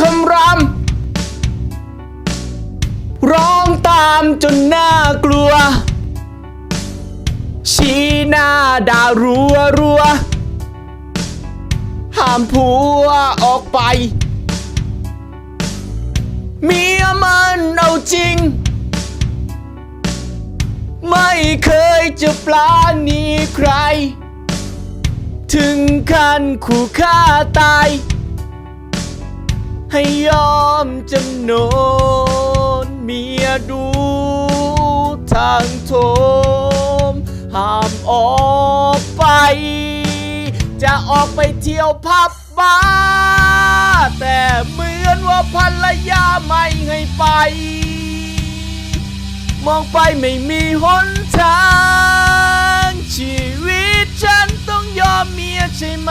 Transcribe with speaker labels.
Speaker 1: คำรำร้องตามจนน่ากลัว ชี้หน้าด่ารัวรัวห้ามผัวออกไป เมียมันเอาจริง ไม่เคยจะปลาณีใคร ถึงขั้นขู่ฆ่าตาย ให้ยอมจำนนเมียดูทางโทมห้ามออกไป จะออกไปเที่ยวผับบาร์แต่เหมือนว่าภรรยาไม่ให้ไป มองไปไม่มีหนทาง ชีวิตฉันต้องยอมเมียใช่ไหม